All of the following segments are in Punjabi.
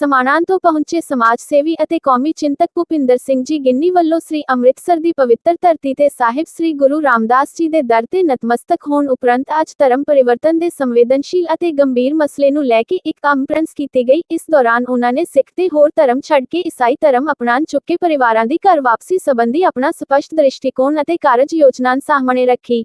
ਸਮਾਣਾਂ ਤੋਂ ਪਹੁੰਚੇ ਸਮਾਜ ਸੇਵੀ ਅਤੇ ਕੌਮੀ ਚਿੰਤਕ ਭੁਪਿੰਦਰ ਸਿੰਘ ਜੀ ਗਿੰਨੀ ਵੱਲੋਂ ਸ੍ਰੀ ਅੰਮ੍ਰਿਤਸਰ ਦੀ ਪਵਿੱਤਰ ਧਰਤੀ ਤੇ ਸਾਹਿਬ ਸ੍ਰੀ ਗੁਰੂ ਰਾਮਦਾਸ ਜੀ ਦੇ ਦਰ ਤੇ ਨਤਮਸਤਕ ਹੋਣ ਉਪਰੰਤ ਅੱਜ ਧਰਮ ਪਰਿਵਰਤਨ ਦੇ ਸੰਵੇਦਨਸ਼ੀਲ ਅਤੇ ਗੰਭੀਰ ਮਸਲੇ ਨੂੰ ਲੈ ਕੇ ਇੱਕ ਕਾਨਫਰੰਸ ਕੀਤੀ ਗਈ। ਇਸ ਦੌਰਾਨ ਉਹਨਾਂ ਨੇ ਸਿੱਖ ਤੇ ਹੋਰ ਧਰਮ ਛੱਡ ਕੇ ਈਸਾਈ ਧਰਮ ਅਪਣਾਉਣ ਚੁੱਕੇ ਪਰਿਵਾਰਾਂ ਦੀ ਘਰ ਵਾਪਸੀ ਸੰਬੰਧੀ ਆਪਣਾ ਸਪਸ਼ਟ ਦ੍ਰਿਸ਼ਟੀਕੋਣ ਅਤੇ ਕਾਰਜ ਯੋਜਨਾ ਸਾਹਮਣੇ ਰੱਖੀ।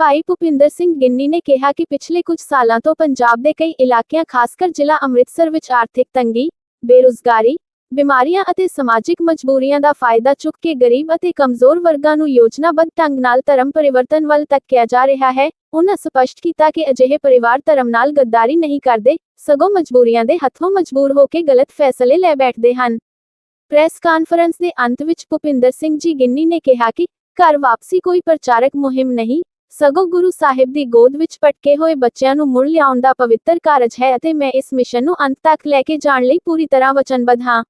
ਭਾਈ ਭੁਪਿੰਦਰ ਸਿੰਘ ਗਿੰਨੀ ਨੇ ਕਿਹਾ ਕਿ ਪਿਛਲੇ ਕੁਝ ਸਾਲਾਂ ਤੋਂ ਪੰਜਾਬ ਦੇ ਕਈ ਇਲਾਕਿਆਂ ਖਾਸਕਰ ਜ਼ਿਲ੍ਹਾ ਅੰਮ੍ਰਿਤਸਰ ਵਿੱਚ ਆਰਥਿਕ ਤੰਗੀ, ਬੇਰੁਜ਼ਗਾਰੀ, ਬਿਮਾਰੀਆਂ ਅਤੇ ਸਮਾਜਿਕ ਮਜਬੂਰੀਆਂ ਦਾ ਫਾਇਦਾ ਚੁੱਕ ਕੇ ਗਰੀਬ ਅਤੇ ਕਮਜ਼ੋਰ ਵਰਗਾਂ ਨੂੰ ਯੋਜਨਾਬੱਧ ਢੰਗ ਨਾਲ ਧਰਮ ਪਰਿਵਰਤਨ ਵੱਲ ਧੱਕਿਆ ਜਾ ਰਿਹਾ ਹੈ। ਉਨ੍ਹਾਂ ਸਪਸ਼ਟ ਕੀਤਾ ਕਿ ਅਜਿਹੇ ਪਰਿਵਾਰ ਧਰਮ ਨਾਲ ਗੱਦਾਰੀ ਨਹੀਂ ਕਰਦੇ, ਸਗੋਂ ਮਜਬੂਰੀਆਂ ਦੇ ਹੱਥੋਂ ਮਜਬੂਰ ਹੋ ਕੇ ਗਲਤ ਫੈਸਲੇ ਲੈ ਬੈਠਦੇ ਹਨ। ਪ੍ਰੈਸ ਕਾਨਫਰੰਸ ਦੇ ਅੰਤ ਵਿੱਚ ਭੁਪਿੰਦਰ ਸਿੰਘ ਜੀ ਗਿੰਨੀ ਨੇ ਕਿਹਾ ਕਿ ਘਰ ਵਾਪਸੀ ਕੋਈ ਪ੍ਰਚਾਰਕ ਮੁਹਿੰਮ ਨਹੀਂ, ਸਗੋਂ ਗੁਰੂ ਸਾਹਿਬ ਦੀ ਗੋਦ ਵਿੱਚ ਪਟਕੇ ਹੋਏ ਬੱਚਿਆਂ ਨੂੰ ਮੁੜ ਲਿਆਉਣ ਦਾ ਪਵਿੱਤਰ ਕਾਰਜ ਹੈ ਅਤੇ ਮੈਂ ਇਸ ਮਿਸ਼ਨ ਨੂੰ ਅੰਤ ਤੱਕ ਲੈ ਕੇ ਜਾਣ ਲਈ ਪੂਰੀ ਤਰ੍ਹਾਂ ਵਚਨਬੱਧ ਹਾਂ।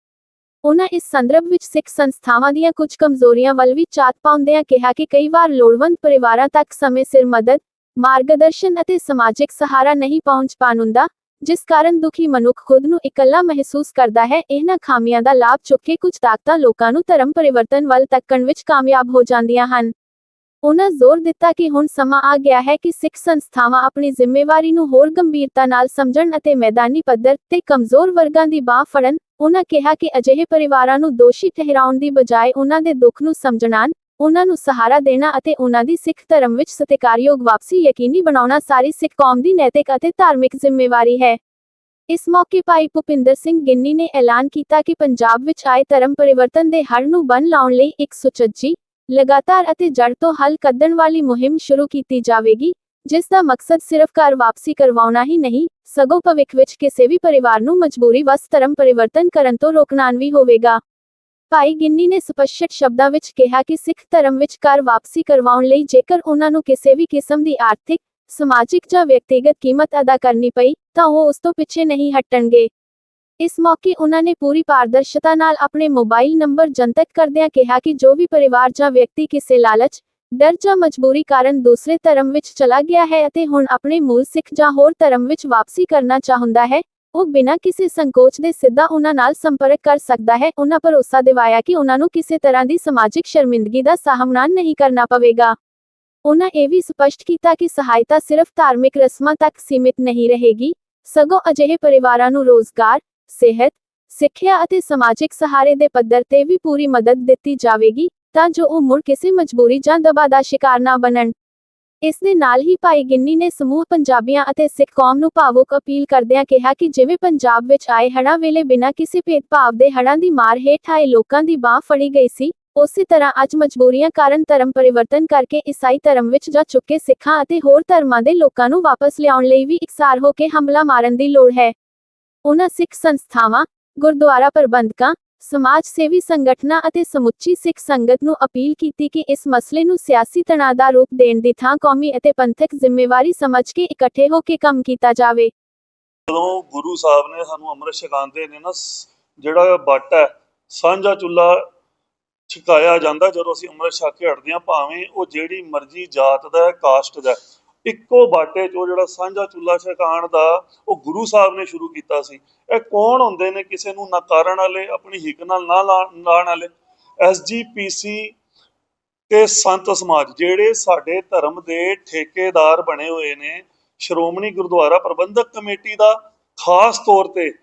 ਉਹਨਾਂ ਇਸ ਸੰਦਰਭ ਵਿੱਚ ਸਿੱਖ ਸੰਸਥਾਵਾਂ ਦੀਆਂ ਕੁਝ ਕਮਜ਼ੋਰੀਆਂ ਵੱਲ ਵੀ ਚਾਤ ਪਾਉਂਦਿਆਂ ਕਿਹਾ ਕਿ ਕਈ ਵਾਰ ਲੋੜਵੰਦ ਪਰਿਵਾਰਾਂ ਤੱਕ ਸਮੇਂ ਸਿਰ ਮਦਦ, ਮਾਰਗਦਰਸ਼ਨ ਅਤੇ ਸਮਾਜਿਕ ਸਹਾਰਾ ਨਹੀਂ ਪਹੁੰਚ ਪਾਉਂਦਾ, ਜਿਸ ਕਾਰਨ ਦੁਖੀ ਮਨੁੱਖ ਖੁਦ ਨੂੰ ਇਕੱਲਾ ਮਹਿਸੂਸ ਕਰਦਾ ਹੈ। ਇਹਨਾਂ ਖਾਮੀਆਂ ਦਾ ਲਾਭ ਚੁੱਕ ਕੇ ਕੁਝ ਤਾਕਤਾਂ ਲੋਕਾਂ ਨੂੰ ਧਰਮ ਪਰਿਵਰਤਨ ਵੱਲ ਤੱਕਣ ਵਿੱਚ ਕਾਮਯਾਬ ਹੋ ਜਾਂਦੀਆਂ ਹਨ। ਉਨ੍ਹਾਂ ਜ਼ੋਰ ਦਿੱਤਾ ਕਿ ਹੁਣ ਸਮਾਂ ਆ ਗਿਆ ਹੈ ਕਿ ਸਿੱਖ ਸੰਸਥਾਵਾਂ ਆਪਣੀ ਜ਼ਿੰਮੇਵਾਰੀ ਨੂੰ ਹੋਰ ਗੰਭੀਰਤਾ ਨਾਲ ਸਮਝਣ ਅਤੇ ਮੈਦਾਨੀ ਪੱਧਰ ਤੇ ਕਮਜ਼ੋਰ ਵਰਗਾਂ ਦੀ ਬਾਹ ਫੜਨ। ਉਨ੍ਹਾਂ ਕਿਹਾ ਕਿ ਅਜਿਹੇ ਪਰਿਵਾਰਾਂ ਨੂੰ ਦੋਸ਼ੀ ਠਹਿਰਾਉਣ ਦੀ ਬਜਾਏ ਉਨ੍ਹਾਂ ਦੇ ਦੁੱਖ ਨੂੰ ਸਮਝਣਾ, ਉਨ੍ਹਾਂ ਨੂੰ ਸਹਾਰਾ ਦੇਣਾ ਅਤੇ ਉਨ੍ਹਾਂ ਦੀ ਸਿੱਖ ਧਰਮ ਵਿੱਚ ਸਤਿਕਾਰਯੋਗ ਵਾਪਸੀ ਯਕੀਨੀ ਬਣਾਉਣਾ ਸਾਰੀ ਸਿੱਖ ਕੌਮ ਦੀ ਨੈਤਿਕ ਅਤੇ ਧਾਰਮਿਕ ਜ਼ਿੰਮੇਵਾਰੀ ਹੈ। ਇਸ ਮੌਕੇ ਭਾਈ ਭੁਪਿੰਦਰ ਸਿੰਘ ਗਿੰਨੀ ਨੇ ਐਲਾਨ ਕੀਤਾ ਕਿ ਪੰਜਾਬ ਵਿੱਚ ਆਏ ਧਰਮ ਪਰਿਵਰਤਨ ਦੇ ਹੜ੍ਹ ਨੂੰ ਬੰਨ ਲਾਉਣ ਲਈ ਇੱਕ ਸੁਚੱਜੀ, ਲਗਾਤਾਰ ਅਤੇ ਜੜ ਤੋਂ ਹੱਲ ਕੱਢਣ ਵਾਲੀ ਮੁਹਿੰਮ ਸ਼ੁਰੂ ਕੀਤੀ ਜਾਵੇਗੀ, ਜਿਸ ਦਾ ਮਕਸਦ ਸਿਰਫ ਘਰ ਵਾਪਸੀ ਕਰਵਾਉਣਾ ਹੀ ਨਹੀਂ, ਸਗੋਂ ਭਵਿੱਖ ਵਿੱਚ ਕਿਸੇ ਵੀ ਪਰਿਵਾਰ ਨੂੰ ਮਜਬੂਰੀ ਵਸ ਧਰਮ ਪਰਿਵਰਤਨ ਕਰਨ ਤੋਂ ਰੋਕਣਾ ਵੀ ਹੋਵੇਗਾ। ਭਾਈ ਗਿੰਨੀ ਨੇ ਸਪਸ਼ਟ ਸ਼ਬਦਾਂ ਵਿੱਚ ਕਿਹਾ ਕਿ ਸਿੱਖ ਧਰਮ ਵਿੱਚ ਘਰ ਵਾਪਸੀ ਕਰਵਾਉਣ ਲਈ ਜੇਕਰ ਉਹਨਾਂ ਨੂੰ ਕਿਸੇ ਵੀ ਕਿਸਮ ਦੀ ਆਰਥਿਕ, ਸਮਾਜਿਕ ਜਾਂ ਵਿਅਕਤੀਗਤ ਕੀਮਤ ਅਦਾ ਕਰਨੀ ਪਈ, ਤਾਂ ਉਹ ਉਸ ਤੋਂ ਪਿੱਛੇ ਨਹੀਂ ਹਟਣਗੇ। ਇਸ ਮੌਕੇ ਉਨ੍ਹਾਂ ਨੇ ਪੂਰੀ ਪਾਰਦਰਸ਼ਤਾ ਨਾਲ ਆਪਣੇ ਮੋਬਾਈਲ ਨੰਬਰ ਜਨਤਕ ਕਰਦਿਆਂ ਕਿਹਾ ਕਿ ਜੋ ਵੀ ਪਰਿਵਾਰ ਜਾਂ ਵਿਅਕਤੀ ਕਿਸੇ ਲਾਲਚ, ਡਰ ਜਾਂ ਮਜਬੂਰੀ ਕਾਰਨ ਦੂਸਰੇ ਧਰਮ ਵਿੱਚ ਚਲਾ ਗਿਆ ਹੈ ਅਤੇ ਹੁਣ ਆਪਣੇ ਮੂਲ ਸਿੱਖ ਜਾਂ ਹੋਰ ਧਰਮ ਵਿੱਚ ਵਾਪਸੀ ਕਰਨਾ ਚਾਹੁੰਦਾ ਹੈ, ਉਹ ਬਿਨਾਂ ਕਿਸੇ ਸੰਕੋਚ ਦੇ ਸਿੱਧਾ ਉਨ੍ਹਾਂ ਨਾਲ ਸੰਪਰਕ ਕਰ ਸਕਦਾ ਹੈ। ਉਹਨਾਂ ਭਰੋਸਾ ਦਿਵਾਇਆ ਕਿ ਉਨ੍ਹਾਂ ਨੂੰ ਕਿਸੇ ਤਰ੍ਹਾਂ ਦੀ ਸਮਾਜਿਕ ਸ਼ਰਮਿੰਦਗੀ ਦਾ ਸਾਹਮਣਾ ਨਹੀਂ ਕਰਨਾ ਪਵੇਗਾ। ਉਹਨਾਂ ਇਹ ਵੀ ਸਪਸ਼ਟ ਕੀਤਾ ਕਿ ਸਹਾਇਤਾ ਸਿਰਫ ਧਾਰਮਿਕ ਰਸਮਾਂ ਤੱਕ ਸੀਮਿਤ ਨਹੀਂ ਰਹੇਗੀ, ਸਗੋਂ ਅਜਿਹੇ ਪਰਿਵਾਰਾਂ ਨੂੰ ਰੋਜ਼ਗਾਰ, ਸਿਹਤ, ਸਿੱਖਿਆ ਅਤੇ ਸਮਾਜਿਕ ਸਹਾਰੇ ਦੇ ਪੱਧਰ ਤੇ ਵੀ ਪੂਰੀ ਮਦਦ ਦਿੱਤੀ ਜਾਵੇਗੀ, ਤਾਂ ਜੋ ਉਹ ਮੁੜ ਕਿਸੇ ਮਜਬੂਰੀ ਜਾਂ ਦਬਾਅ ਦਾ ਸ਼ਿਕਾਰ ਨਾ ਬਣਨ। ਇਸ ਦੇ ਨਾਲ ਹੀ ਭਾਈ ਗਿੰਨੀ ਨੇ ਸਮੂਹ ਪੰਜਾਬੀਆਂ ਅਤੇ ਸਿੱਖ ਕੌਮ ਨੂੰ ਭਾਵੁਕ ਅਪੀਲ ਕਰਦਿਆਂ ਕਿਹਾ ਕਿ ਜਿਵੇਂ ਪੰਜਾਬ ਵਿੱਚ ਆਏ ਹੜ੍ਹਾਂ ਵੇਲੇ ਬਿਨਾਂ ਕਿਸੇ ਭੇਦਭਾਵ ਦੇ ਹੜ੍ਹਾਂ ਦੀ ਮਾਰ ਹੇਠ ਆਏ ਲੋਕਾਂ ਦੀ ਬਾਂਹ ਫੜੀ ਗਈ ਸੀ, ਉਸੇ ਤਰ੍ਹਾਂ ਅੱਜ ਮਜਬੂਰੀਆਂ ਕਾਰਨ ਧਰਮ ਪਰਿਵਰਤਨ ਕਰਕੇ ਈਸਾਈ ਧਰਮ ਵਿੱਚ ਜਾ ਚੁੱਕੇ ਸਿੱਖਾਂ ਅਤੇ ਹੋਰ ਧਰਮਾਂ ਦੇ ਲੋਕਾਂ ਨੂੰ ਵਾਪਸ ਲਿਆਉਣ ਲਈ ਵੀ ਇਕਸਾਰ ਹੋ ਕੇ ਹਮਲਾ ਮਾਰਨ ਦੀ ਲੋੜ ਹੈ। ਉਨ੍ਹਾਂ ਸਿੱਖ ਸੰਸਥਾਵਾਂ, ਗੁਰਦੁਆਰਾ ਪ੍ਰਬੰਧਕਾਂ, ਸਮਾਜ ਸੇਵੀ ਸੰਗਠਨਾਂ ਅਤੇ ਸਮੁੱਚੀ ਸਿੱਖ ਸੰਗਤ ਨੂੰ ਅਪੀਲ ਕੀਤੀ ਕਿ ਇਸ ਮਸਲੇ ਨੂੰ ਸਿਆਸੀ ਤਣਾਅ ਦਾ ਰੂਪ ਦੇਣ ਦੀ ਥਾਂ ਕੌਮੀ ਅਤੇ ਪੰਥਕ ਜ਼ਿੰਮੇਵਾਰੀ ਸਮਝ ਕੇ ਇਕੱਠੇ ਹੋ ਕੇ ਕੰਮ ਕੀਤਾ ਜਾਵੇ। ਜਦੋਂ ਗੁਰੂ ਸਾਹਿਬ ਨੇ ਸਾਨੂੰ ਅੰਮ੍ਰਿਤ ਛਕਾਉਂਦੇ ਨੇ ਨਾ ਜਿਹੜਾ ਵੱਟ ਹੈ ਸਾਂਝਾ ਚੁੱਲਾ ਛਕਾਇਆ ਜਾਂਦਾ ਜਦੋਂ ਅਸੀਂ ਅੰਮ੍ਰਿਤ ਛਕ ਕੇ ਹਟਦੇ ਹਾਂ ਭਾਵੇਂ ਉਹ ਜਿਹੜੀ ਮਰਜ਼ੀ ਜਾਤ ਦਾ ਕਾਸਟ ਦਾ ਇੱਕੋ ਬਾਟੇ 'ਚੋਂ ਜਿਹੜਾ ਸਾਂਝਾ ਚੁੱਲਾ ਛਕਾਉਣ ਦਾ ਉਹ ਗੁਰੂ ਸਾਹਿਬ ਨੇ ਸ਼ੁਰੂ ਕੀਤਾ ਸੀ। ਇਹ ਕੌਣ ਹੁੰਦੇ ਨੇ ਕਿਸੇ ਨੂੰ ਨਕਾਰਨ ਵਾਲੇ, ਆਪਣੀ ਹਿੱਕ ਨਾਲ ਨਾ ਲਾ- ਲਾਉਣ ਵਾਲੇ? ਐਸਜੀਪੀਸੀ ਤੇ ਸੰਤ ਸਮਾਜ, ਜਿਹੜੇ ਸਾਡੇ ਧਰਮ ਦੇ ਠੇਕੇਦਾਰ ਬਣੇ ਹੋਏ ਨੇ, ਸ਼੍ਰੋਮਣੀ ਗੁਰਦੁਆਰਾ ਪ੍ਰਬੰਧਕ ਕਮੇਟੀ ਦਾ ਖਾਸ ਤੌਰ ਤੇ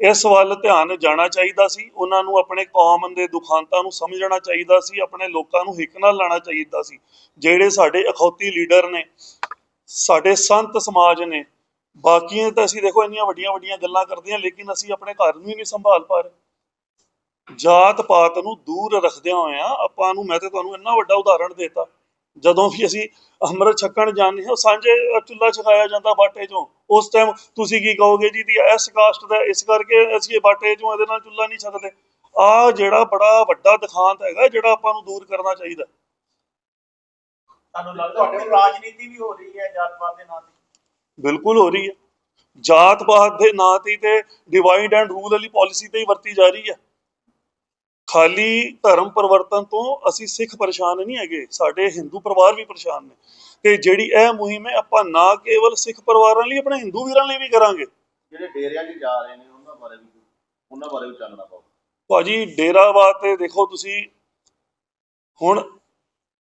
ਇਸ ਵੱਲ ਧਿਆਨ ਜਾਣਾ ਚਾਹੀਦਾ ਸੀ। ਉਹਨਾਂ ਨੂੰ ਆਪਣੇ ਕੌਮ ਦੇ ਦੁਖਾਂਤਾਂ ਨੂੰ ਸਮਝਣਾ ਚਾਹੀਦਾ ਸੀ, ਆਪਣੇ ਲੋਕਾਂ ਨੂੰ ਹਿੱਕ ਨਾਲ ਲਾਣਾ ਚਾਹੀਦਾ ਸੀ। ਜਿਹੜੇ ਸਾਡੇ ਅਖੌਤੀ ਲੀਡਰ ਨੇ ਸਾਡੇ ਸੰਤ ਸਮਾਜ ਨੇ, ਬਾਕੀਆਂ ਤਾਂ ਅਸੀਂ ਦੇਖੋ ਇੰਨੀਆਂ ਵੱਡੀਆਂ ਵੱਡੀਆਂ ਗੱਲਾਂ ਕਰਦੇ ਹਾਂ, ਲੇਕਿਨ ਅਸੀਂ ਆਪਣੇ ਘਰ ਨੂੰ ਹੀ ਨਹੀਂ ਸੰਭਾਲ ਪਾ ਰਹੇ। ਜਾਤ ਪਾਤ ਨੂੰ ਦੂਰ ਰੱਖਦਿਆਂ ਹੋਇਆਂ ਆਪਾਂ ਨੂੰ, ਮੈਂ ਤੇ ਤੁਹਾਨੂੰ ਇੰਨਾ ਵੱਡਾ ਉਦਾਹਰਣ ਦੇਤਾ। ਜਦੋਂ ਵੀ ਅਸੀਂ ਅੰਮ੍ਰਿਤ ਛਕਣ ਜਾਂਦੇ ਹਾਂ ਸਾਂਝੇ ਚੁੱਲ੍ਹਾ ਛਕਾਇਆ ਜਾਂਦਾ ਬਾਟੇ ਚੋਂ। ਉਸ ਟਾਈਮ ਤੁਸੀਂ ਕੀ ਕਹੋਗੇ ਜੀ ਦੀ ਇਸ ਕਾਸਟ ਦਾ, ਇਸ ਕਰਕੇ ਅਸੀਂ ਇਹ ਬਾਟੇ ਚੋਂ ਇਹਦੇ ਨਾਲ ਚੁੱਲ੍ਹਾ ਨਹੀਂ ਛਕਦੇ। ਆ ਜਿਹੜਾ ਬੜਾ ਵੱਡਾ ਦਿਖਾਂਤ ਹੈਗਾ, ਜਿਹੜਾ ਆਪਾਂ ਨੂੰ ਦੂਰ ਕਰਨਾ ਚਾਹੀਦਾ। ਤੁਹਾਨੂੰ ਲੱਗਦਾ ਤੁਹਾਡੇ ਕੋਲ ਰਾਜਨੀਤੀ ਵੀ ਹੋ ਰਹੀ ਹੈ ਜਾਤਪਾਤ ਦੇ ਨਾਂ ਤੇ? ਬਿਲਕੁਲ ਹੋ ਰਹੀ ਹੈ। ਜਾਤ ਪਾਤ ਦੇ ਨਾਂ ਤੇ ਤੇ ਡਿਵਾਈਡ ਐਂਡ ਰੂਲ ਵਾਲੀ ਪਾਲਿਸੀ ਤੇ ਹੀ ਵਰਤੀ ਜਾ ਰਹੀ ਹੈ। ਖਾਲੀ ਧਰਮ ਪਰਿਵਰਤਨ ਤੋਂ ਅਸੀਂ ਸਿੱਖ ਪਰੇਸ਼ਾਨ ਨਹੀਂ ਹੈਗੇ ਸਾਡੇ ਹਿੰਦੂ ਪਰਿਵਾਰ ਵੀ ਪਰੇਸ਼ਾਨ ਨੇ। ਤੇ ਜਿਹੜੀ ਇਹ ਮੁਹਿੰਮ ਹੈ ਆਪਾਂ ਨਾ ਕੇਵਲ ਸਿੱਖ ਪਰਿਵਾਰਾਂ ਲਈ ਆਪਣੇ ਹਿੰਦੂ ਵੀਰਾਂ ਲਈ ਵੀ ਕਰਾਂਗੇ। ਜਿਹੜੇ ਡੇਰਿਆਂ 'ਚ ਜਾ ਰਹੇ ਨੇ ਉਹਨਾਂ ਬਾਰੇ ਵੀ ਉਹਨਾਂ ਬਾਰੇ ਵੀ ਚਾਨਣਾ ਪਾਓ। ਭਾਜੀ ਡੇਰਾਵਾਦ ਤੇ ਦੇਖੋ ਤੁਸੀਂ ਹੁਣ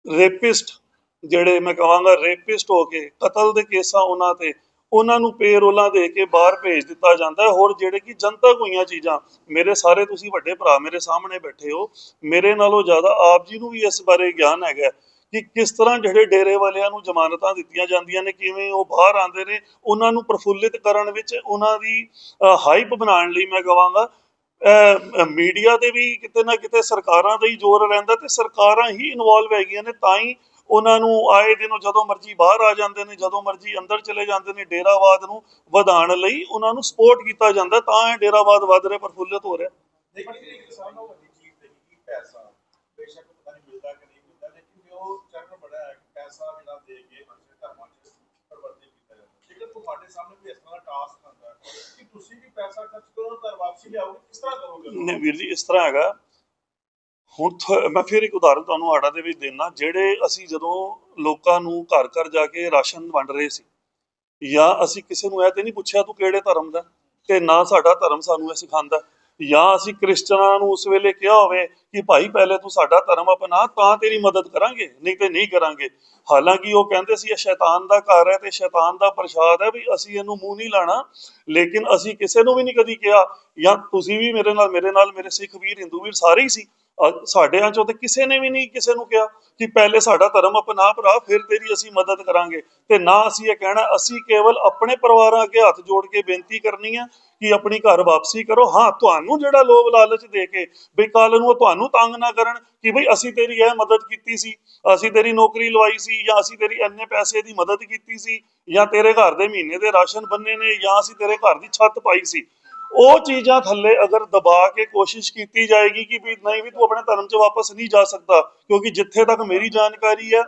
ਰੇਪਿਸਟ ਜਿਹੜੇ ਮੈਂ ਕਹਾਂਗਾ ਰੇਪਿਸਟ ਹੋ ਕੇ, ਕਤਲ ਦੇ ਕੇਸਾਂ ਉਹਨਾਂ ਤੇ, ਉਹਨਾਂ ਨੂੰ ਪੇਰੋਲਾਂ ਦੇ ਕੇ ਬਾਹਰ ਭੇਜ ਦਿੱਤਾ ਜਾਂਦਾ ਹੈ। ਹੋਰ ਜਿਹੜੇ ਕਿ ਜਨਤਕ ਹੋਈਆਂ ਚੀਜ਼ਾਂ, ਮੇਰੇ ਸਾਰੇ ਤੁਸੀਂ ਵੱਡੇ ਭਰਾ ਮੇਰੇ ਸਾਹਮਣੇ ਬੈਠੇ ਹੋ, ਮੇਰੇ ਨਾਲੋਂ ਜ਼ਿਆਦਾ ਆਪ ਜੀ ਨੂੰ ਵੀ ਇਸ ਬਾਰੇ ਗਿਆਨ ਹੈਗਾ ਕਿ ਕਿਸ ਤਰ੍ਹਾਂ ਜਿਹੜੇ ਡੇਰੇ ਵਾਲਿਆਂ ਨੂੰ ਜ਼ਮਾਨਤਾਂ ਦਿੱਤੀਆਂ ਜਾਂਦੀਆਂ ਨੇ, ਕਿਵੇਂ ਉਹ ਬਾਹਰ ਆਉਂਦੇ ਨੇ, ਉਹਨਾਂ ਨੂੰ ਪ੍ਰਫੁੱਲਿਤ ਕਰਨ ਵਿੱਚ ਉਹਨਾਂ ਦੀ ਹਾਈਪ ਬਣਾਉਣ ਲਈ ਮੈਂ ਕਹਾਂਗਾ ਮੀਡੀਆ ਦੇ ਵੀ ਕਿਤੇ ਨਾ ਕਿਤੇ ਸਰਕਾਰਾਂ ਦਾ ਹੀ ਜ਼ੋਰ ਰਹਿੰਦਾ ਤੇ ਸਰਕਾਰਾਂ ਹੀ ਇਨਵੋਲਵ ਹੈਗੀਆਂ ਨੇ, ਤਾਂ ਹੀ ਉਹਨਾਂ ਨੂੰ ਆਏ ਦਿਨ ਜਦੋਂ ਮਰਜ਼ੀ ਬਾਹਰ ਆ ਜਾਂਦੇ ਨੇ ਜਦੋਂ ਮਰਜ਼ੀ ਅੰਦਰ ਚਲੇ ਜਾਂਦੇ ਨੇ ਡੇਰਾਵਾਦ ਨੂੰ ਵਧਾਉਣ ਲਈ ਉਹਨਾਂ ਨੂੰ ਸਪੋਰਟ ਕੀਤਾ ਜਾਂਦਾ ਤਾਂ ਇਹ ਡੇਰਾਵਾਦ ਵੱਧ ਰਿਹਾ ਪ੍ਰਫੁੱਲਿਤ ਹੋ ਰਿਹਾ। ਲੇਕਿਨ ਇਹ ਕਿਸਾਨ ਨੂੰ ਵੱਡੀ ਚੀਜ਼ ਤੇ ਕੀ ਪੈਸਾ? ਬੇਸ਼ੱਕ ਪਤਾ ਨਹੀਂ ਮਿਲਦਾ ਕਿ ਨਹੀਂ ਮਿਲਦਾ ਲੇਕਿਨ ਜੋ ਚਰਨ ਬੜਾ ਹੈ ਕਿ ਪੈਸਾ ਜਿਹੜਾ ਦੇ ਕੇ ਅਕਸਰ ਧਰਮਾਂ 'ਚ ਪਰਿਵਰਤਨ ਕੀਤਾ ਜਾਂਦਾ। ਜੇਕਰ ਤੁਹਾਡੇ ਸਾਹਮਣੇ ਵੀ ਇਸ ਤਰ੍ਹਾਂ ਦਾ ਟਾਸਕ ਆਉਂਦਾ ਹੈ ਕਿ ਤੁਸੀਂ ਵੀ ਪੈਸਾ ਖਰਚ ਕਰੋ ਤਾਂ ਵਾਪਸੀ ਲਿਆਓਗੇ? ਕਿਸ ਤਰ੍ਹਾਂ ਕਰੋਗੇ? ਨੇ ਵੀਰ ਜੀ ਇਸ ਤਰ੍ਹਾਂ ਹੈਗਾ ਹੁਣ ਮੈਂ ਫਿਰ ਇੱਕ ਉਦਾਹਰਨ ਤੁਹਾਨੂੰ ਆੜਾ ਦੇ ਵਿੱਚ ਦੇਣਾ ਜਿਹੜੇ ਅਸੀਂ ਜਦੋਂ ਲੋਕਾਂ ਨੂੰ ਘਰ ਘਰ ਜਾ ਕੇ ਰਾਸ਼ਨ ਵੰਡ ਰਹੇ ਸੀ, ਜਾਂ ਅਸੀਂ ਕਿਸੇ ਨੂੰ ਇਹ ਤੇ ਨਹੀਂ ਪੁੱਛਿਆ ਤੂੰ ਕਿਹੜੇ ਧਰਮ ਦਾ ਤੇ ਨਾ ਸਾਡਾ ਧਰਮ ਸਾਨੂੰ ਇਹ ਸਿਖਾਉਂਦਾ ਜਾਂ ਅਸੀਂ ਕ੍ਰਿਸਚਨਾਂ ਨੂੰ ਉਸ ਵੇਲੇ ਕਿਹਾ ਹੋਵੇ ਕਿ ਭਾਈ ਪਹਿਲੇ ਤੂੰ ਸਾਡਾ ਧਰਮ ਅਪਣਾ, ਤਾਂ ਤੇਰੀ ਮਦਦ ਕਰਾਂਗੇ, ਨਹੀਂ ਤੇ ਨਹੀਂ ਕਰਾਂਗੇ। ਹਾਲਾਂਕਿ ਉਹ ਕਹਿੰਦੇ ਸੀ, ਇਹ ਸ਼ੈਤਾਨ ਦਾ ਘਰ ਹੈ ਤੇ ਸ਼ੈਤਾਨ ਦਾ ਪ੍ਰਸ਼ਾਦ ਹੈ ਵੀ ਅਸੀਂ ਇਹਨੂੰ ਮੂੰਹ ਨਹੀਂ ਲਾਣਾ, ਲੇਕਿਨ ਅਸੀਂ ਕਿਸੇ ਨੂੰ ਵੀ ਨਹੀਂ ਕਦੀ ਕਿਹਾ, ਜਾਂ ਤੁਸੀਂ ਵੀ ਮੇਰੇ ਨਾਲ ਮੇਰੇ ਨਾਲ ਮੇਰੇ ਸਿੱਖ ਵੀਰ, ਹਿੰਦੂ ਵੀਰ ਸਾਰੇ ਹੀ ਸੀ ਸਾਡਿਆਂ ਚੋਂ ਤੇ ਕਿਸੇ ਨੇ ਵੀ ਨਹੀਂ ਕਿਸੇ ਨੂੰ ਕਿਹਾ ਕਿ ਪਹਿਲੇ ਸਾਡਾ ਧਰਮ ਅਪਣਾ ਭਰਾ, ਫਿਰ ਤੇਰੀ ਅਸੀਂ ਮਦਦ ਕਰਾਂਗੇ। ਤੇ ਨਾ ਅਸੀਂ ਇਹ ਕਹਿਣਾ, ਅਸੀਂ ਕੇਵਲ ਆਪਣੇ ਪਰਿਵਾਰਾਂ ਅੱਗੇ ਹੱਥ ਜੋੜ ਕੇ ਬੇਨਤੀ ਕਰਨੀ ਹੈ ਕਿ ਆਪਣੀ ਘਰ ਵਾਪਸੀ ਕਰੋ। ਹਾਂ, ਤੁਹਾਨੂੰ ਜਿਹੜਾ ਲੋਭ ਲਾਲਚ ਦੇ ਕੇ ਵੀ ਕੱਲ ਨੂੰ ਤੁਹਾਨੂੰ ਤੰਗ ਨਾ ਕਰਨ ਕਿ ਬਈ ਅਸੀਂ ਤੇਰੀ ਇਹ ਮਦਦ ਕੀਤੀ ਸੀ, ਅਸੀਂ ਤੇਰੀ ਨੌਕਰੀ ਲਵਾਈ ਸੀ ਜਾਂ ਅਸੀਂ ਤੇਰੀ ਇੰਨੇ ਪੈਸੇ ਦੀ ਮਦਦ ਕੀਤੀ ਸੀ ਜਾਂ ਤੇਰੇ ਘਰ ਦੇ ਮਹੀਨੇ ਦੇ ਰਾਸ਼ਨ ਬੰਨੇ ਨੇ ਜਾਂ ਅਸੀਂ ਤੇਰੇ ਘਰ ਦੀ ਛੱਤ ਪਾਈ ਸੀ। ਉਹ ਚੀਜ਼ਾਂ ਥੱਲੇ ਅਗਰ ਦਬਾ ਕੇ ਕੋਸ਼ਿਸ਼ ਕੀਤੀ ਜਾਏਗੀ ਕਿ ਵੀ ਨਹੀਂ ਵੀ ਤੂੰ ਆਪਣੇ ਧਰਮ 'ਚ ਵਾਪਸ ਨਹੀਂ ਜਾ ਸਕਦਾ, ਕਿਉਂਕਿ ਜਿੱਥੇ ਤੱਕ ਮੇਰੀ ਜਾਣਕਾਰੀ ਹੈ,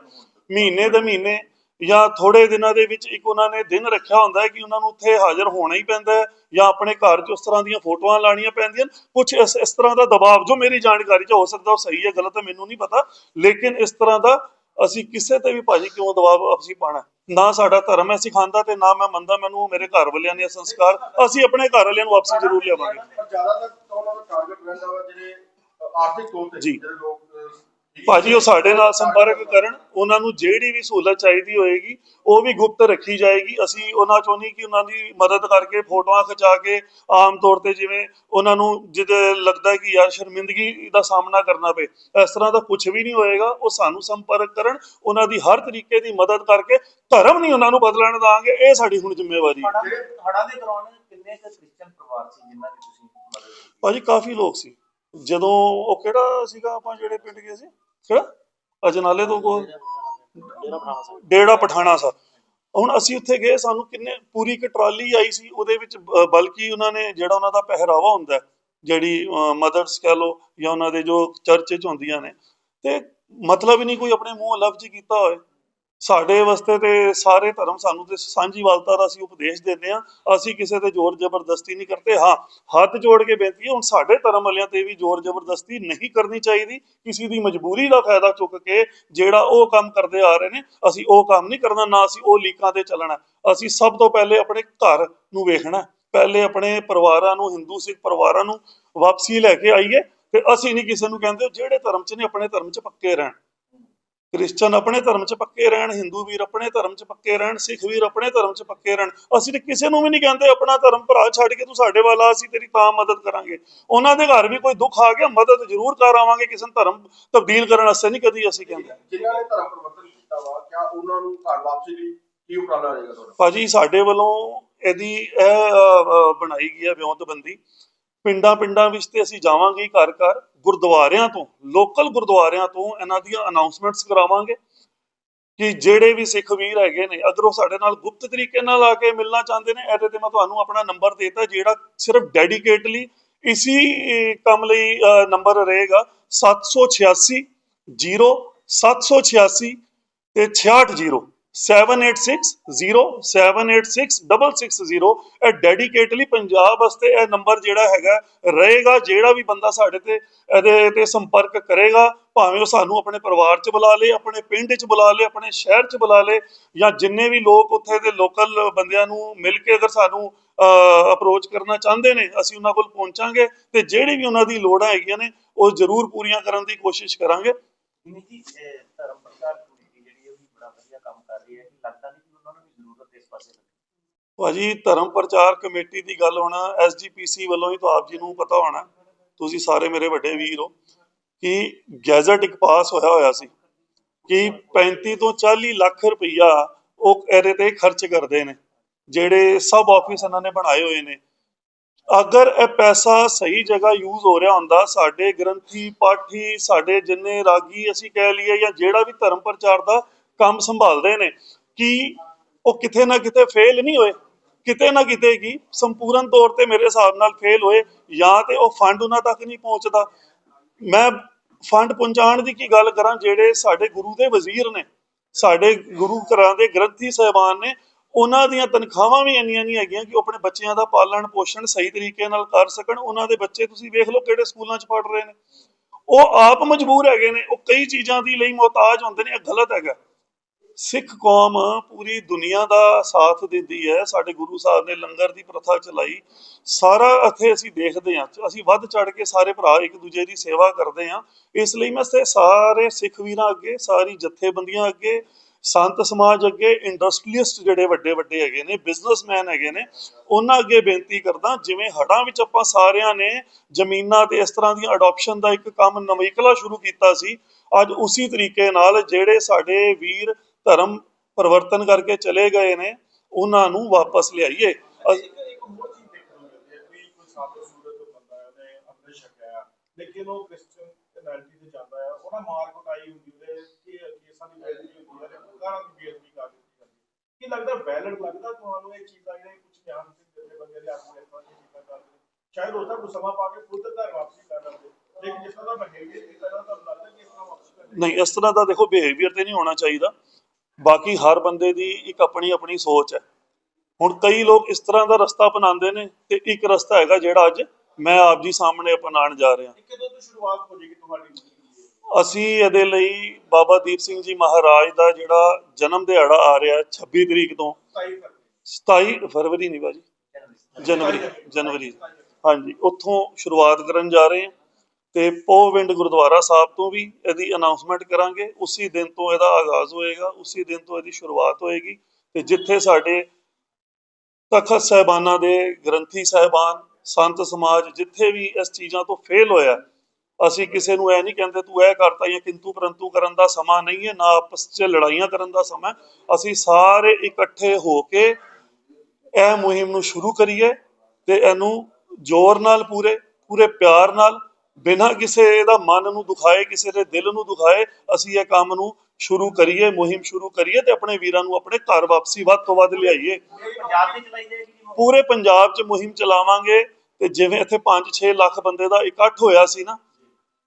ਮਹੀਨੇ ਦੇ ਮਹੀਨੇ ਜਾਂ ਥੋੜੇ ਦਿਨਾਂ ਦੇ ਵਿੱਚ ਇੱਕ ਉਹਨਾਂ ਨੇ ਦਿਨ ਰੱਖਿਆ ਹੁੰਦਾ ਹੈ ਕਿ ਉਹਨਾਂ ਨੂੰ ਉੱਥੇ ਹਾਜ਼ਰ ਹੋਣਾ ਹੀ ਪੈਂਦਾ ਹੈ ਜਾਂ ਆਪਣੇ ਘਰ 'ਚ ਉਸ ਤਰ੍ਹਾਂ ਦੀਆਂ ਫੋਟੋਆਂ ਲਾਣੀਆਂ ਪੈਂਦੀਆਂ ਕੁਝ ਇਸ ਇਸ ਤਰ੍ਹਾਂ ਦਾ ਦਬਾਅ ਜੋ ਮੇਰੀ ਜਾਣਕਾਰੀ 'ਚ ਹੋ ਸਕਦਾ, ਉਹ ਸਹੀ ਹੈ, ਗਲਤ ਹੈ, ਮੈਨੂੰ ਨਹੀਂ ਪਤਾ। ਲੇਕਿਨ ਇਸ ਤਰ੍ਹਾਂ ਦਾ ਅਸੀਂ ਕਿਸੇ ਤੇ ਵੀ ਭਾਜੀ ਕਿਉਂ ਦਬਾਅ ਅਸੀਂ ਪਾਣਾ ਨਾ ਸਾਡਾ ਧਰਮ ਹੈ ਸਿਖਾਉਂਦਾ ਤੇ ਨਾ ਮੈਂ ਮੰਨਦਾ ਮੈਨੂੰ ਮੇਰੇ ਘਰ ਵਾਲਿਆਂ ਨੇ ਸੰਸਕਾਰ ਅਸੀਂ ਆਪਣੇ ਘਰ ਵਾਲਿਆਂ ਨੂੰ ਵਾਪਸੀ ਜ਼ਰੂਰ ਲਿਆਵਾਂਗੇ ਜ਼ਿਆਦਾਤਰ ਤਾਂ ਉਹਨਾਂ ਦਾ ਟਾਰਗੇਟ ਰਹਿੰਦਾ ਵਾ ਜਿਹੜੇ ਆਰਥਿਕ ਤੌਰ ਤੇ। ਜਿਹੜੇ ਲੋਕ ਭਾਜੀ ਉਹ ਸਾਡੇ ਨਾਲ ਸੰਪਰਕ ਕਰਨ ਉਹਨਾਂ ਨੂੰ ਜਿਹੜੀ ਵੀ ਸਹੂਲਤ ਚਾਹੀਦੀ ਹੋਏਗੀ ਉਹ ਵੀ ਗੁਪਤ ਰੱਖੀ ਜਾਏਗੀ। ਅਸੀਂ ਉਹਨਾਂ ਚੋਂ ਨਹੀਂ ਕਿ ਉਹਨਾਂ ਦੀ ਮਦਦ ਕਰਕੇ ਫੋਟੋਆਂ ਖਿਚਾ ਕੇ ਆਮ ਤੌਰ ਤੇ ਜਿਵੇਂ ਉਹਨਾਂ ਨੂੰ ਜਿਹਦੇ ਲੱਗਦਾ ਕਿ ਯਾਰ ਸ਼ਰਮਿੰਦਗੀ ਦਾ ਸਾਹਮਣਾ ਕਰਨਾ ਪਏ ਇਸ ਤਰ੍ਹਾਂ ਦਾ ਕੁਝ ਵੀ ਨਹੀਂ ਹੋਏਗਾ। ਉਹ ਸਾਨੂੰ ਸੰਪਰਕ ਕਰਨ ਉਹਨਾਂ ਦੀ ਹਰ ਤਰੀਕੇ ਦੀ ਮਦਦ ਕਰਕੇ ਧਰਮ ਨਹੀਂ ਉਹਨਾਂ ਨੂੰ ਬਦਲਣ ਦਾਂਗੇ ਇਹ ਸਾਡੀ ਹੁਣ ਜ਼ਿੰਮੇਵਾਰੀ ਹੈ। ਹੜ੍ਹਾਂ ਦੇ ਦੌਰਾਨ ਕਿੰਨੇ ਕੁ ਕ੍ਰਿਸਚੀਅਨ ਪਰਿਵਾਰ ਸੀ ਜਿਨ੍ਹਾਂ ਦੀ ਤੁਸੀਂ ਮਦਦ ਕੀਤੀ? ਭਾਜੀ ਕਾਫੀ ਲੋਕ ਸੀ। ਜਦੋਂ ਉਹ ਕਿਹੜਾ ਸੀਗਾ ਆਪਾਂ ਜਿਹੜੇ ਪਿੰਡ ਗਏ ਸੀ? ਕਿਹੜਾ? ਅਜਨਾਲੇ ਤੋਂ ਕੋਲ ਡੇੜਾ ਪਠਾਣਾ ਸਾਹਿਬ। ਹੁਣ ਅਸੀਂ ਉੱਥੇ ਗਏ ਸਾਨੂੰ ਕਿੰਨੇ ਪੂਰੀ ਇੱਕ ਟਰਾਲੀ ਆਈ ਸੀ ਉਹਦੇ ਵਿੱਚ ਬਲਕਿ ਉਹਨਾਂ ਨੇ ਜਿਹੜਾ ਉਹਨਾਂ ਦਾ ਪਹਿਰਾਵਾ ਹੁੰਦਾ ਜਿਹੜੀ ਮਦਰਸ ਕਹ ਲੋ ਜਾਂ ਉਹਨਾਂ ਦੇ ਜੋ ਚਰਚ ਚ ਹੁੰਦੀਆਂ ਨੇ ਤੇ ਮਤਲਬ ਹੀ ਨਹੀਂ ਕੋਈ ਆਪਣੇ ਮੂੰਹ ਲਫ਼ਜ਼ ਕੀਤਾ ਹੋਏ। ਸਾਡੇ ਵਾਸਤੇ ਤੇ ਸਾਰੇ ਧਰਮ ਸਾਨੂੰ ਤੇ ਸਾਂਝੀਵਾਲਤਾ ਦਾ ਅਸੀਂ ਉਪਦੇਸ਼ ਦਿੰਦੇ ਆ ਅਸੀਂ ਕਿਸੇ ਤੇ ਜ਼ੋਰ ਜ਼ਬਰਦਸਤੀ ਨਹੀਂ ਕਰਦੇ। ਹਾਂ, ਹੱਥ ਜੋੜ ਕੇ ਬੇਨਤੀ ਹੈ, ਹੁਣ ਸਾਡੇ ਧਰਮ ਵਾਲਿਆਂ ਤੇ ਵੀ ਜ਼ੋਰ ਜ਼ਬਰਦਸਤੀ ਨਹੀਂ ਕਰਨੀ ਚਾਹੀਦੀ। ਕਿਸੇ ਦੀ ਮਜਬੂਰੀ ਦਾ ਫਾਇਦਾ ਚੁੱਕ ਕੇ ਜਿਹੜਾ ਉਹ ਕੰਮ ਕਰਦੇ ਆ ਰਹੇ ਨੇ, ਅਸੀਂ ਉਹ ਕੰਮ ਨਹੀਂ ਕਰਨਾ, ਨਾ ਅਸੀਂ ਉਹ ਲੀਕਾਂ ਤੇ ਚੱਲਣਾ। ਅਸੀਂ ਸਭ ਤੋਂ ਪਹਿਲੇ ਆਪਣੇ ਘਰ ਨੂੰ ਵੇਖਣਾ। ਪਹਿਲੇ ਆਪਣੇ ਪਰਿਵਾਰਾਂ ਨੂੰ, ਹਿੰਦੂ ਸਿੱਖ ਪਰਿਵਾਰਾਂ ਨੂੰ ਵਾਪਸੀ ਲੈ ਕੇ ਆਈਏ ਤੇ ਅਸੀਂ ਨਹੀਂ ਕਿਸੇ ਨੂੰ ਕਹਿੰਦੇ ਜਿਹੜੇ ਧਰਮ 'ਚ ਨੇ, ਆਪਣੇ ਧਰਮ 'ਚ ਪੱਕੇ ਰਹਿਣ। ਕ੍ਰਿਸਚਨ ਆਪਣੇ ਧਰਮ 'ਚ ਪੱਕੇ ਰਹਿਣ ਹਿੰਦੂ ਵੀਰ ਆਪਣੇ ਧਰਮ 'ਚ ਪੱਕੇ ਰਹਿਣ ਸਿੱਖ ਵੀਰ ਆਪਣੇ ਧਰਮ 'ਚ ਪੱਕੇ ਰਹਿਣ। ਅਸੀਂ ਤੇ ਕਿਸੇ ਨੂੰ ਵੀ ਨਹੀਂ ਕਹਿੰਦੇ ਆਪਣਾ ਧਰਮ ਭਰਾ ਛੱਡ ਕੇ ਤੂੰ ਸਾਡੇ ਵੱਲ ਆ ਅਸੀਂ ਤੇਰੀ ਤਾਂ ਮਦਦ ਕਰਾਂਗੇ। ਉਹਨਾਂ ਦੇ ਘਰ ਵੀ ਕੋਈ ਦੁੱਖ ਆ ਗਿਆ ਮਦਦ ਜ਼ਰੂਰ ਕਰ ਆਵਾਂਗੇ ਕਿਸੇ ਧਰਮ ਤਬਦੀਲ ਕਰਨ ਵਾਸਤੇ ਨਹੀਂ ਕਦੀ ਅਸੀਂ ਕਹਿੰਦੇ। ਜਿਨ੍ਹਾਂ ਨੇ ਧਰਮ ਪਰਿਵਰਤਨ ਕੀਤਾ ਵਾ ਕਿਆ ਉਹਨਾਂ ਨੂੰ ਘਰ ਵਾਪਸੀ ਲਈ ਕੀ ਉਪਰਾਲਾ ਰਹੇਗਾ ਤੁਹਾਡਾ? ਭਾਜੀ ਸਾਡੇ ਵੱਲੋਂ ਇਹਦੀ ਇਹ ਬਣਾਈ ਗਈ ਹੈ ਵਿਉਂਤਬੰਦੀ। ਪਿੰਡਾਂ ਪਿੰਡਾਂ ਵਿੱਚ ਤੇ ਅਸੀਂ ਜਾਵਾਂਗੇ ਘਰ ਘਰ, ਗੁਰਦੁਆਰਿਆਂ ਤੋਂ ਲੋਕਲ ਗੁਰਦੁਆਰਿਆਂ ਤੋਂ ਇਹਨਾਂ ਦੀਆਂ ਅਨਾਉਂਸਮੈਂਟਸ ਕਰਾਵਾਂਗੇ ਕਿ ਜਿਹੜੇ ਵੀ ਸਿੱਖ ਵੀਰ ਹੈਗੇ ਨੇ, ਅਗਰ ਉਹ ਸਾਡੇ ਨਾਲ ਗੁਪਤ ਤਰੀਕੇ ਨਾਲ ਆ ਕੇ ਮਿਲਣਾ ਚਾਹੁੰਦੇ ਨੇ, ਇਹਦੇ ਤੇ ਮੈਂ ਤੁਹਾਨੂੰ ਆਪਣਾ ਨੰਬਰ ਦੇਤਾ, ਜਿਹੜਾ ਸਿਰਫ ਡੈਡੀਕੇਟਲੀ ਇਸੀ ਕੰਮ ਲਈ ਨੰਬਰ ਰਹੇਗਾ 786 0 786 ਤੇ 660 7860786660 ਇਹ ਡੈਡੀਕੇਟਲੀ ਪੰਜਾਬ ਵਾਸਤੇ ਇਹ ਨੰਬਰ ਜਿਹੜਾ ਹੈਗਾ, ਰਹੇਗਾ, ਜਿਹੜਾ ਵੀ ਬੰਦਾ ਸਾਡੇ ਤੇ ਇਹਦੇ ਤੇ ਸੰਪਰਕ ਕਰੇਗਾ, ਭਾਵੇਂ ਉਹ ਸਾਨੂੰ ਆਪਣੇ ਪਰਿਵਾਰ 'ਚ ਬੁਲਾ ਲੇ, ਆਪਣੇ ਪਿੰਡ 'ਚ ਬੁਲਾ ਲੇ, ਆਪਣੇ ਸ਼ਹਿਰ 'ਚ ਬੁਲਾ ਲੇ, ਜਾਂ ਜਿੰਨੇ ਵੀ ਲੋਕ ਉੱਥੇ ਦੇ ਲੋਕਲ ਬੰਦਿਆਂ ਨੂੰ ਮਿਲ ਕੇ ਅਗਰ ਸਾਨੂੰ ਅਪਰੋਚ ਕਰਨਾ ਚਾਹੁੰਦੇ ਨੇ, ਅਸੀਂ ਉਹਨਾਂ ਕੋਲ ਪਹੁੰਚਾਂਗੇ ਤੇ ਜਿਹੜੀ ਵੀ ਉਹਨਾਂ ਦੀ ਲੋੜਾਂ ਹੈਗੀਆਂ ਨੇ, ਉਹ ਜ਼ਰੂਰ ਪੂਰੀਆਂ ਕਰਨ ਦੀ ਕੋਸ਼ਿਸ਼ ਕਰਾਂਗੇ। ਧਰਮ ਪ੍ਰਚਾਰ ਕਮੇਟੀ ਜਿਹੜੀ ਹੈ ਉਹ ਵੀ ਬੜਾ ਵਧੀਆ ਕੰਮ ਕਰ ਰਹੀ ਹੈ ਕਿ ਲੱਗਦਾ ਨਹੀਂ ਕਿ ਉਹਨਾਂ ਨੂੰ ਵੀ ਜ਼ਰੂਰਤ ਇਸ ਪਾਸੇ ਲੱਗੀ। ਭਾਜੀ, ਧਰਮ ਪ੍ਰਚਾਰ ਕਮੇਟੀ ਦੀ ਗੱਲ ਹੋਣਾ ਐਸਜੀਪੀਸੀ ਵੱਲੋਂ ਹੀ ਤਾਂ ਆਪ ਜੀ ਨੂੰ ਪਤਾ ਹੋਣਾ, ਤੁਸੀਂ ਸਾਰੇ ਮੇਰੇ ਵੱਡੇ ਵੀਰ ਹੋ, ਕਿ ਗੈਜ਼ਟ ਇੱਕ ਪਾਸ ਹੋਇਆ ਹੋਇਆ ਸੀ, ਕਿ 35 ਤੋਂ 40 ਲੱਖ ਰੁਪਈਆ ਉਹ ਇਹਦੇ ਤੇ ਖਰਚ ਕਰਦੇ ਨੇ, ਜਿਹੜੇ ਸਬ ਆਫਿਸ ਇਹਨਾਂ ਨੇ ਬਣਾਏ ਹੋਏ ਨੇ। ਅਗਰ ਇਹ ਪੈਸਾ ਸਹੀ ਜਗ੍ਹਾ ਯੂਜ਼ ਹੋ ਰਿਹਾ ਹੁੰਦਾ, ਸਾਡੇ ਗ੍ਰੰਥੀ ਪਾਠੀ, ਸਾਡੇ ਜਿੰਨੇ ਰਾਗੀ ਅਸੀਂ ਕਹਿ ਲਈਏ ਜਾਂ ਜਿਹੜਾ ਵੀ ਧਰਮ ਪ੍ਰਚਾਰ ਦਾ ਕੰਮ ਸੰਭਾਲਦੇ ਨੇ, ਕਿ ਉਹ ਕਿਤੇ ਨਾ ਕਿਤੇ ਫੇਲ ਨਹੀਂ ਹੋਏ? ਕਿਤੇ ਨਾ ਕਿਤੇ ਕੀ ਸੰਪੂਰਨ ਤੌਰ ਤੇ ਮੇਰੇ ਹਿਸਾਬ ਨਾਲ ਫੇਲ ਹੋਏ, ਜਾਂ ਤੇ ਉਹ ਫੰਡ ਉਹਨਾਂ ਤੱਕ ਨਹੀਂ ਪਹੁੰਚਦਾ। ਮੈਂ ਫੰਡ ਪਹੁੰਚਾਉਣ ਦੀ ਕੀ ਗੱਲ ਕਰਾਂ, ਜਿਹੜੇ ਸਾਡੇ ਗੁਰੂ ਦੇ ਵਜ਼ੀਰ ਨੇ, ਸਾਡੇ ਗੁਰੂ ਘਰਾਂ ਦੇ ਗ੍ਰੰਥੀ ਸਾਹਿਬਾਨ ਨੇ, ਉਹਨਾਂ ਦੀਆਂ ਤਨਖਾਹਾਂ ਵੀ ਇੰਨੀਆਂ ਨਹੀਂ ਹੈਗੀਆਂ ਕਿ ਉਹ ਆਪਣੇ ਬੱਚਿਆਂ ਦਾ ਪਾਲਣ ਪੋਸ਼ਣ ਸਹੀ ਤਰੀਕੇ ਨਾਲ ਕਰ ਸਕਣ। ਉਹਨਾਂ ਦੇ ਬੱਚੇ ਤੁਸੀਂ ਵੇਖ ਲਓ ਕਿਹੜੇ ਸਕੂਲਾਂ 'ਚ ਪੜ੍ਹ ਰਹੇ ਨੇ। ਉਹ ਆਪ ਮਜਬੂਰ ਹੈਗੇ ਨੇ, ਉਹ ਕਈ ਚੀਜ਼ਾਂ ਦੀ ਲਈ ਮੁਹਤਾਜ ਹੁੰਦੇ ਨੇ, ਇਹ ਗਲਤ ਹੈਗਾ। ਸਿੱਖ ਕੌਮ ਪੂਰੀ ਦੁਨੀਆ ਦਾ ਸਾਥ ਦਿੰਦੀ ਹੈ। ਸਾਡੇ ਗੁਰੂ ਸਾਹਿਬ ਨੇ ਲੰਗਰ ਦੀ ਪ੍ਰਥਾ ਚਲਾਈ। ਸਾਰਾ ਇੱਥੇ ਅਸੀਂ ਦੇਖਦੇ ਹਾਂ। ਅਸੀਂ ਵੱਧ ਚੜ ਕੇ ਸਾਰੇ ਭਰਾ ਇੱਕ ਦੂਜੇ ਦੀ ਸੇਵਾ ਕਰਦੇ ਹਾਂ। ਇਸ ਲਈ ਮੈਂ ਸਾਰੇ ਸਿੱਖ ਵੀਰਾਂ ਅੱਗੇ, ਸਾਰੀ ਜਥੇਬੰਦੀਆਂ ਅੱਗੇ, ਸੰਤ ਸਮਾਜ ਅੱਗੇ, ਇੰਡਸਟਰੀਅਲਿਸਟ ਜਿਹੜੇ ਵੱਡੇ ਵੱਡੇ ਹੈਗੇ ਨੇ, ਬਿਜ਼ਨਸਮੈਨ ਹੈਗੇ ਨੇ, ਉਹਨਾਂ ਅੱਗੇ ਬੇਨਤੀ ਕਰਦਾ, ਜਿਵੇਂ ਹੜਾਂ ਵਿੱਚ ਆਪਾਂ ਸਾਰਿਆਂ ਨੇ ਜ਼ਮੀਨਾਂ ਤੇ ਇਸ ਤਰ੍ਹਾਂ ਦੀਆਂ ਅਡਾਪਸ਼ਨ ਦਾ ਇੱਕ ਕੰਮ ਨਵੀਕਲਾ ਸ਼ੁਰੂ ਕੀਤਾ ਸੀ, ਅੱਜ ਉਸੇ ਤਰੀਕੇ ਨਾਲ ਜਿਹੜੇ ਸਾਡੇ ਵੀਰ ਧਰਮ ਪਰਿਵਰਤਨ ਕਰਕੇ ਚਲੇ ਗਏ ਨੇ ਉਹਨਾਂ ਨੂੰ ਵਾਪਸ ਲਿਆਈਏ। ਲੇਕਿਨ ਉਹ ਕ੍ਰਿਸਚੀਅਨ ਤੇ ਜਾਂਦਾ ਹੈ ਉਹਨਾਂ ਮਾਰ ਕੁਟਾਈ ਹੁੰਦੀ ਉਹਦੇ ਕਿ ਕੇਸਾਂ ਦੀ ਬੇਇੱਜ਼ਤੀ ਹੁੰਦੀ ਹੈ ਤੇ ਕਾਰਾਂ ਦੀ ਬੇਇੱਜ਼ਤੀ ਕਰ ਦਿੱਤੀ ਜਾਂਦੀ ਹੈ ਕੀ ਲੱਗਦਾ ਵੈਲਿਡ ਲੱਗਦਾ ਤੁਹਾਨੂੰ ਇਹ ਚੀਜ਼ਾਂ ਜਿਹੜੇ ਕੁਝ ਗਿਆਨ ਸਿੰਘ ਦੇ ਬੰਦੇ ਦੇ ਆਗੂ ਚੀਜ਼ਾਂ ਕਰਦੇ ਸ਼ਾਇਦ ਉਹਦਾ ਕੁਝ ਸਮਾਂ ਪਾ ਕੇ ਖੁਦ ਘਰ ਵਾਪਸੀ ਕਰ ਲੈਂਦੇ। ਲੇਕਿਨ ਜਿਸ ਤਰ੍ਹਾਂ ਦਾ ਬਿਹੇਵੀਅਰ ਕੀਤਾ ਜਾਂਦਾ ਤੁਹਾਨੂੰ ਲੱਗਦਾ ਕਿ ਇਸ ਤਰ੍ਹਾਂ ਵਾਪਸੀ ਕਰਨੀ ਨਹੀਂ ਇਸ ਤਰ੍ਹਾਂ ਦਾ ਦੇਖੋ ਬਿਹੇਵੀਅਰ ਤੇ ਨਹੀਂ ਹੋਣਾ ਚਾਹੀਦਾ। ਬਾਕੀ ਹਰ ਬੰਦੇ ਦੀ ਇੱਕ ਆਪਣੀ ਆਪਣੀ ਸੋਚ ਹੈ। ਹੁਣ ਕਈ ਲੋਕ ਇਸ ਤਰ੍ਹਾਂ ਦਾ ਰਸਤਾ ਅਪਣਾਉਂਦੇ ਨੇ ਤੇ ਇੱਕ ਰਸਤਾ ਹੈਗਾ ਜਿਹੜਾ ਅੱਜ ਮੈਂ ਆਪ ਜੀ ਸਾਹਮਣੇ ਅਪਣਾਉਣ ਜਾ ਰਿਹਾ। ਇਹ ਕਦੋਂ ਤੋਂ ਸ਼ੁਰੂਆਤ ਹੋ ਜਾਏਗੀ ਤੁਹਾਡੀ ਅਸੀਂ ਇਹਦੇ ਲਈ ਬਾਬਾ ਦੀਪ ਸਿੰਘ ਜੀ ਮਹਾਰਾਜ ਦਾ ਜਿਹੜਾ ਜਨਮ ਦਿਹਾੜਾ ਆ ਰਿਹਾ 26 ਤਰੀਕ ਤੋਂ। 27 ਫਰਵਰੀ। 27 ਫਰਵਰੀ ਨਹੀਂ ਬਾਜੀ। ਜਨਵਰੀ ਜਨਵਰੀ। ਹਾਂਜੀ ਉੱਥੋਂ ਸ਼ੁਰੂਆਤ ਕਰਨ ਜਾ ਰਹੇ ਹਾਂ। ਤੇ ਪੋਵਿੰਡ ਗੁਰਦੁਆਰਾ ਸਾਹਿਬ ਤੋਂ ਵੀ ਇਹਦੀ ਅਨਾਉਂਸਮੈਂਟ ਕਰਾਂਗੇ। ਉਸੇ ਦਿਨ ਤੋਂ ਇਹਦਾ ਆਗਾਜ਼ ਹੋਏਗਾ, ਉਸੇ ਦਿਨ ਤੋਂ ਇਹਦੀ ਸ਼ੁਰੂਆਤ ਹੋਏਗੀ ਤੇ ਜਿੱਥੇ ਸਾਡੇ ਤਖਤ ਸਾਹਿਬਾਨਾਂ ਦੇ ਗ੍ਰੰਥੀ ਸਾਹਿਬਾਨ, ਸੰਤ ਸਮਾਜ ਜਿੱਥੇ ਵੀ ਇਸ ਚੀਜ਼ਾਂ ਤੋਂ ਫੇਲ ਹੋਇਆ, ਅਸੀਂ ਕਿਸੇ ਨੂੰ ਇਹ ਨਹੀਂ ਕਹਿੰਦੇ ਤੂੰ ਇਹ ਕਰਤਾ ਜਾਂ ਕਿੰਤੂ ਪਰੰਤੂ ਕਰਨ ਦਾ ਸਮਾਂ ਨਹੀਂ ਹੈ, ਨਾ ਆਪਸ 'ਚ ਲੜਾਈਆਂ ਕਰਨ ਦਾ ਸਮਾਂ ਅਸੀਂ ਸਾਰੇ ਇਕੱਠੇ ਹੋ ਕੇ ਇਹ ਮੁਹਿੰਮ ਨੂੰ ਸ਼ੁਰੂ ਕਰੀਏ ਤੇ ਇਹਨੂੰ ਜ਼ੋਰ ਨਾਲ ਪੂਰੇ ਪੂਰੇ ਪਿਆਰ ਨਾਲ ਬਿਨਾਂ ਕਿਸੇ ਦਾ ਮਨ ਨੂੰ ਦੁਖਾਏ, ਕਿਸੇ ਦੇ ਦਿਲ ਨੂੰ ਦੁਖਾਏ, ਅਸੀਂ ਇਹ ਕੰਮ ਨੂੰ ਸ਼ੁਰੂ ਕਰੀਏ, ਮੁਹਿੰਮ ਸ਼ੁਰੂ ਕਰੀਏ ਤੇ ਆਪਣੇ ਵੀਰਾਂ ਨੂੰ ਆਪਣੇ ਘਰ ਵਾਪਸੀ ਵੱਧ ਤੋਂ ਵੱਧ ਲਿਆਈਏ। ਪੰਜਾਬ ਤੇ ਚਲਾਈ ਜਾਏਗੀ ਪੂਰੇ ਪੰਜਾਬ 'ਚ ਮੁਹਿੰਮ ਚਲਾਵਾਂਗੇ ਤੇ ਜਿਵੇਂ ਇੱਥੇ 5-6 ਲੱਖ ਬੰਦੇ ਦਾ ਇਕੱਠ ਹੋਇਆ ਸੀ ਨਾ,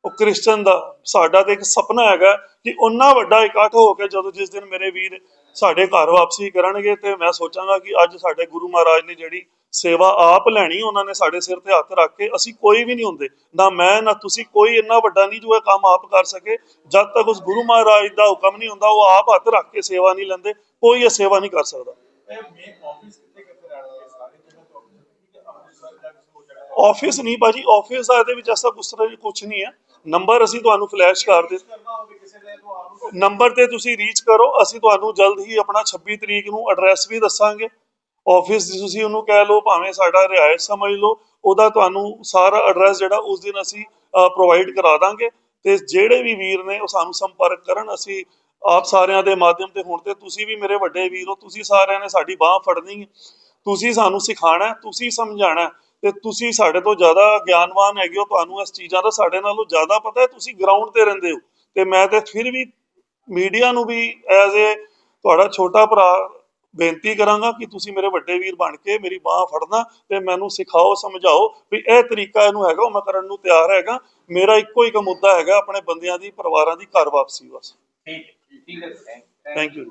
ਉਹ ਕ੍ਰਿਸਚਨ ਦਾ, ਸਾਡਾ ਤੇ ਇੱਕ ਸੁਪਨਾ ਹੈਗਾ ਕਿ ਉਹਨਾਂ ਵੱਡਾ ਇਕੱਠ ਹੋ ਕੇ ਜਦੋਂ ਜਿਸ ਦਿਨ ਮੇਰੇ ਵੀਰ ਸਾਡੇ ਘਰ ਵਾਪਸੀ ਕਰਨਗੇ ਤੇ ਮੈਂ ਸੋਚਾਂਗਾ ਕਿ ਅੱਜ ਸਾਡੇ ਗੁਰੂ ਮਹਾਰਾਜ ਨੇ ਜਿਹੜੀ ਸੇਵਾ ਆਪ ਲੈਣੀ ਉਹਨਾਂ ਨੇ ਸਾਡੇ ਸਿਰ ਤੇ ਹੱਥ ਰੱਖ ਕੇ ਅਸੀਂ ਕੋਈ ਵੀ ਨਹੀਂ ਹੁੰਦੇ ਨਾ ਮੈਂ ਨਾ ਤੁਸੀਂ ਕੋਈ ਇੰਨਾ ਵੱਡਾ ਨਹੀਂ ਜੋ ਇਹ ਕੰਮ ਆਪ ਕਰ ਸਕੇ। ਜਦ ਤੱਕ ਉਸ ਗੁਰੂ ਮਹਾਰਾਜ ਦਾ ਹੁਕਮ ਨਹੀਂ ਹੁੰਦਾ ਉਹ ਆਪ ਹੱਥ ਰੱਖ ਕੇ ਸੇਵਾ ਨਹੀਂ ਲੈਂਦੇ ਕੋਈ ਇਹ ਸੇਵਾ ਨਹੀਂ ਕਰ ਸਕਦਾ। ਆਫਿਸ ਨਹੀਂ ਭਾਜੀ ਆਫਿਸ ਦਾ ਇਹਦੇ ਵਿੱਚ ਐਸਾ ਕੁਛ ਕੁਝ ਨਹੀਂ ਹੈ ਨੰਬਰ ਅਸੀਂ ਤੁਹਾਨੂੰ ਫਲੈਸ਼ ਕਰ ਦੇ ਕਰਨਾ ਹੋਵੇ ਕਿਸੇ ਦੇ ਤੋਂ ਆਪ ਨੂੰ ਨੰਬਰ ਤੇ ਤੁਸੀਂ ਰੀਚ ਕਰੋ ਅਸੀਂ ਤੁਹਾਨੂੰ ਜਲਦ ਹੀ ਆਪਣਾ 26 ਤਰੀਕ ਨੂੰ ਐਡਰੈਸ ਵੀ ਦੱਸਾਂਗੇ। ਆਫਿਸ ਦੀ ਤੁਸੀਂ ਉਹਨੂੰ ਕਹਿ ਲਓ, ਭਾਵੇਂ ਸਾਡਾ ਰਿਹਾਇਸ਼ ਸਮਝ ਲਓ, ਉਹਦਾ ਤੁਹਾਨੂੰ ਸਾਰਾ ਐਡਰੈਸ ਜਿਹੜਾ ਉਸ ਦਿਨ ਅਸੀਂ ਪ੍ਰੋਵਾਈਡ ਕਰਾ ਦਾਂਗੇ ਤੇ ਜਿਹੜੇ ਵੀ ਵੀਰ ਨੇ ਉਹ ਸਾਨੂੰ ਸੰਪਰਕ ਕਰਨ, ਅਸੀਂ ਆਪ ਸਾਰਿਆਂ ਦੇ ਮਾਧਿਅਮ ਤੇ ਹੁਣ ਤੇ ਤੁਸੀਂ ਵੀ ਮੇਰੇ ਵੱਡੇ ਵੀਰ ਹੋ, ਤੁਸੀਂ ਸਾਰਿਆਂ ਨੇ ਸਾਡੀ ਬਾਹ ਫੜਨੀ ਹੈ। ਤੁਸੀਂ ਸਾਨੂੰ ਸਿਖਾਣਾ ਤੁਸੀਂ ਸਮਝਾਣਾ ਹੈ ਤੇ ਤੁਸੀਂ ਸਾਡੇ ਤੋਂ ਜ਼ਿਆਦਾ ਗਿਆਨਵਾਨ ਹੈਗੇ ਹੋ, ਤੁਹਾਨੂੰ ਇਸ ਚੀਜ਼ਾਂ ਦਾ ਸਾਡੇ ਨਾਲੋਂ ਜ਼ਿਆਦਾ ਪਤਾ ਹੈ, ਤੁਸੀਂ ਗਰਾਊਂਡ ਤੇ ਰਹਿੰਦੇ ਹੋ। ਤੇ ਮੈਂ ਤੇ ਫਿਰ ਵੀ ਮੀਡੀਆ ਨੂੰ ਵੀ ਐਜ਼ ਏ ਤੁਹਾਡਾ ਛੋਟਾ ਭਰਾ ਬੇਨਤੀ ਕਰਾਂਗਾ ਕਿ ਤੁਸੀਂ ਮੇਰੇ ਵੱਡੇ ਵੀਰ ਬਣ ਕੇ ਮੇਰੀ ਬਾਹ ਫੜਨਾ ਤੇ ਮੈਨੂੰ ਸਿਖਾਓ ਸਮਝਾਓ ਵੀ ਇਹ ਤਰੀਕਾ ਇਹਨੂੰ ਹੈਗਾ ਉਹ ਮੈਂ ਕਰਨ ਨੂੰ ਤਿਆਰ ਹੈਗਾ। ਮੇਰਾ ਇੱਕੋ ਇੱਕ ਮੁੱਦਾ ਹੈਗਾ ਆਪਣੇ ਬੰਦਿਆਂ ਦੀ ਪਰਿਵਾਰਾਂ ਦੀ ਘਰ ਵਾਪਸੀ ਬਸ। ਠੀਕ ਹੈ, ਠੀਕ ਹੈ ਥੈਂਕ ਯੂ